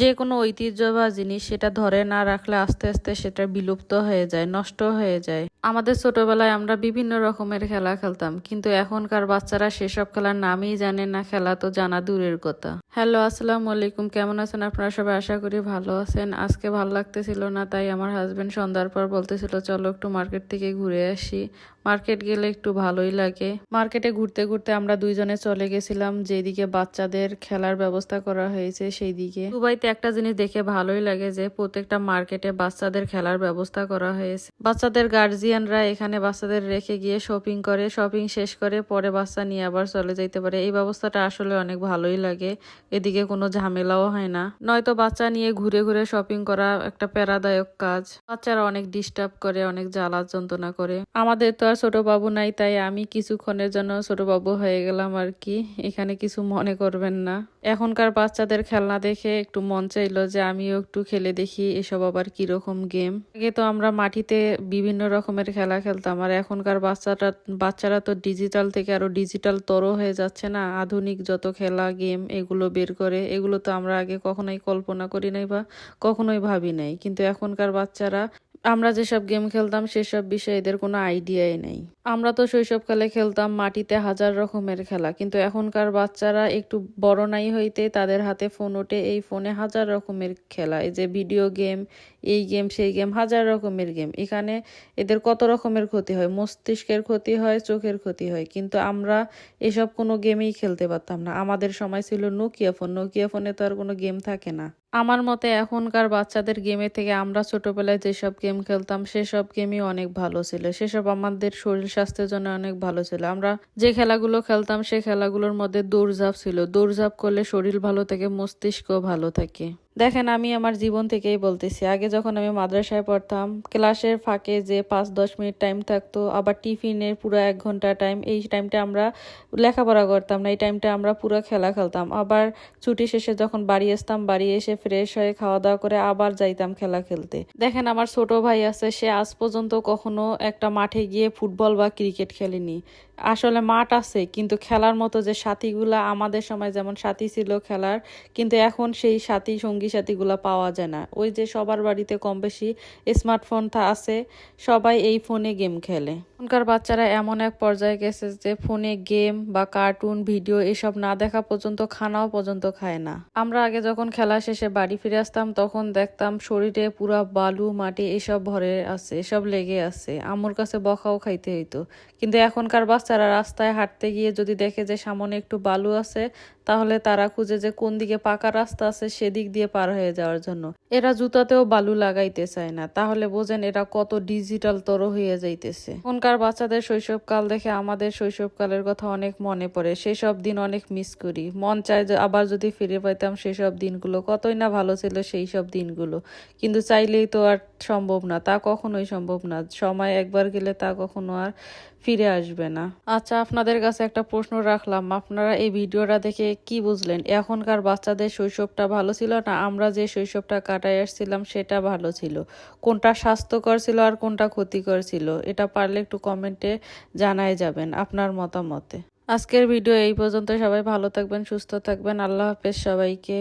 যে কোনো ঐতিহ্য বা জিনিস সেটা ধরে না রাখলে আস্তে আস্তে সেটা বিলুপ্ত হয়ে যায়, নষ্ট হয়ে যায়। আমাদের ছোটবেলায় আমরা বিভিন্ন রকমের খেলা খেলতাম, কিন্তু এখনকার বাচ্চারা সেসব খেলার নামই জানে না, খেলা তো জানা দূরের কথা। হ্যালো, আসসালামু আলাইকুম, কেমন আছেন আপনারা? সবাই আশা করি ভালো আছেন। আজকে ভালো লাগতেছিল না, তাই আমার হাজব্যান্ড সন্ধ্যার পর বলতেছিল, চলো একটু মার্কেট থেকে ঘুরে আসি। মার্কেট গেলে একটু ভালোই লাগে। মার্কেটে ঘুরতে ঘুরতে আমরা দুইজনে চলে গেছিলাম, যেদিকে বাচ্চাদের খেলার ব্যবস্থা করা হয়েছে সেই দিকে দুবাইতে একটা জিনিস দেখে ভালোই লাগে যে প্রত্যেকটা মার্কেটে বাচ্চাদের খেলার ব্যবস্থা করা হয়েছে। বাচ্চাদের গার্জিয়ানরা এখানে বাচ্চাদের রেখে গিয়ে শপিং করে শপিং শেষ করে পরে বাচ্চা নিয়ে আবার চলে যেতে পারে। এই ব্যবস্থাটা আসলে অনেক ভালোই লাগে। এদিকে কোনো ঝামেলাও হয় না। নয়তো বাচ্চা নিয়ে ঘুরে ঘুরে শপিং করা একটা প্যারাদায়ক কাজ। বাচ্চারা অনেক ডিস্টার্ব করে, অনেক জ্বালা যন্ত্রণা করে। আমাদের তো আর ছোট বাবু নাই, তাই আমি কিছুক্ষণের জন্য ছোট বাবু হয়ে গেলাম আর কি। এখানে কিছু মনে করবেন না। এখনকার বাচ্চাদের খেলনা দেখে একটু মন চাইলো যে আমিও একটু খেলে দেখি এসব আবার কীরকম গেম আগে তো আমরা মাটিতে বিভিন্ন রকমের খেলা খেলতাম, আর এখনকার বাচ্চারা বাচ্চারা তো ডিজিটাল থেকে আরও ডিজিটাল তর হয়ে যাচ্ছে না। আধুনিক যত খেলা গেম এগুলো বের করে, এগুলো তো আমরা আগে কখনোই কল্পনা করি নাই বা কখনোই ভাবি নাই। কিন্তু এখনকার বাচ্চারা আমরা যেসব গেম খেলতাম, সেসব বিষয়ে এদের কোনো আইডিয়াই নেই। আমরা তো শৈশবকালে খেলতাম মাটিতে হাজার রকমের খেলা, কিন্তু এখনকার বাচ্চারা একটু বড় নাই হইতে তাদের হাতে ফোন ওঠে এই ফোনে হাজার রকমের খেলা, এই যে ভিডিও গেম, এই গেম, সেই গেম, হাজার রকমের গেম। এখানে এদের কত রকমের ক্ষতি হয়? মস্তিষ্কের ক্ষতি হয়, চোখের ক্ষতি হয়, কিন্তু আমরা এসব কোনো গেমেই খেলতে পারতাম না। আমাদের সময় ছিল নোকিয়া ফোন নোকিয়া ফোনে তো আর কোনো গেম থাকে না। আমার মতে এখনকার বাচ্চাদের গেমের থেকে আমরা ছোটোবেলায় যেসব গেম খেলতাম, সেসব গেমই অনেক ভালো ছিল। সেসব আমাদের শরীর স্বাস্থ্যের জন্য অনেক ভালো ছিল। আমরা যে খেলাগুলো খেলতাম সেই খেলাগুলোর মধ্যে দৌড়ঝাঁপ ছিল। দৌড়ঝাঁপ করলে শরীর ভালো থাকে, মস্তিষ্ক ভালো থাকে। দেখেন, আমি আমার জীবন থেকেই বলতেছি, আগে যখন আমি মাদ্রাসায় পড়তাম, ক্লাসের ফাঁকে যে পাঁচ দশ মিনিট টাইম থাকতো, আবার টিফিনের পুরো এক ঘণ্টা টাইম এই টাইমটা আমরা লেখাপড়া করতাম না, এই টাইমটা আমরা পুরো খেলা খেলতাম। আবার ছুটি শেষে যখন বাড়ি আসতাম, বাড়ি এসে ফ্রেশ হয়ে খাওয়া দাওয়া করে আবার যাইতাম খেলা খেলতে। দেখেন, আমার ছোট ভাই আছে, সে আজ পর্যন্ত কখনো একটা মাঠে গিয়ে ফুটবল বা ক্রিকেট খেলেনি। আসলে মাঠ আছে, কিন্তু খেলার মতো যে সাথীগুলা আমাদের সময় যেমন সাথী ছিল খেলার, কিন্তু এখন সেই সাথী সঙ্গী সাথীগুলা পাওয়া যায় না। ওই যে সবার বাড়িতে কম বেশি স্মার্টফোন আছে, সবাই এই ফোনে গেম খেলে। এখনকার বাচ্চারা এমন এক পর্যায়ে গেছে যে ফোনে গেম বা কার্টুন, ভিডিও এসব না দেখা পর্যন্ত, খানাও পর্যন্ত খায় না। আমরা আগে যখন খেলা শেষে বাড়ি ফিরে আসতাম, তখন দেখতাম শরীরে পুরা বালু, মাটি এসব ভরে আছে, এসব লেগে আছে। আম্মুর কাছে বকাও খাইতে হইতো। কিন্তু এখনকার বাচ্চারা রাস্তায় হাঁটতে গিয়ে যদি দেখে যে সামনে একটু বালু আছে, তাহলে তারা খুঁজে যে কোন দিকে পাকা রাস্তা আছে সেদিক দিয়ে পার হয়ে যাওয়ার জন্য। এরা জুতাতেও বালু লাগাইতে চায় না। তাহলে বোঝেন এরা কত ডিজিটাল তর হয়ে যাইতেছে। এখনকার বাচ্চাদের শৈশবকাল দেখে আমাদের শৈশবকালের কথা অনেক মনে পড়ে। সেসব দিন অনেক মিস করি। মন চায় যে আবার যদি ফিরে পাইতাম সেসব দিনগুলো। কতই না ভালো ছিল সেই সব দিনগুলো। কিন্তু চাইলেই তো আর সম্ভব না। তা কখনোই সম্ভব না। সময় একবার গেলে তা কখনো আর ফিরে আসবে না। আচ্ছা আপনাদের কাছে একটা প্রশ্ন রাখলাম। আপনারা এই ভিডিওটা দেখে কি বুঝলেন? এখনকার বাচ্চাদের শৈশবটা ভালো ছিল না? আমরা যে শৈশবটা কাটাই আসছিলাম, সেটা ভালো ছিল। কোনটা স্বাস্থ্যকর ছিল আর কোনটা ক্ষতিকর ছিল? এটা পারলে একটু কমেন্টে জানাই যাবেন আপনার মতামতে। আজকের ভিডিও এই পর্যন্ত। সবাই ভালো থাকবেন, সুস্থ থাকবেন। আল্লাহ হাফেজ সবাইকে।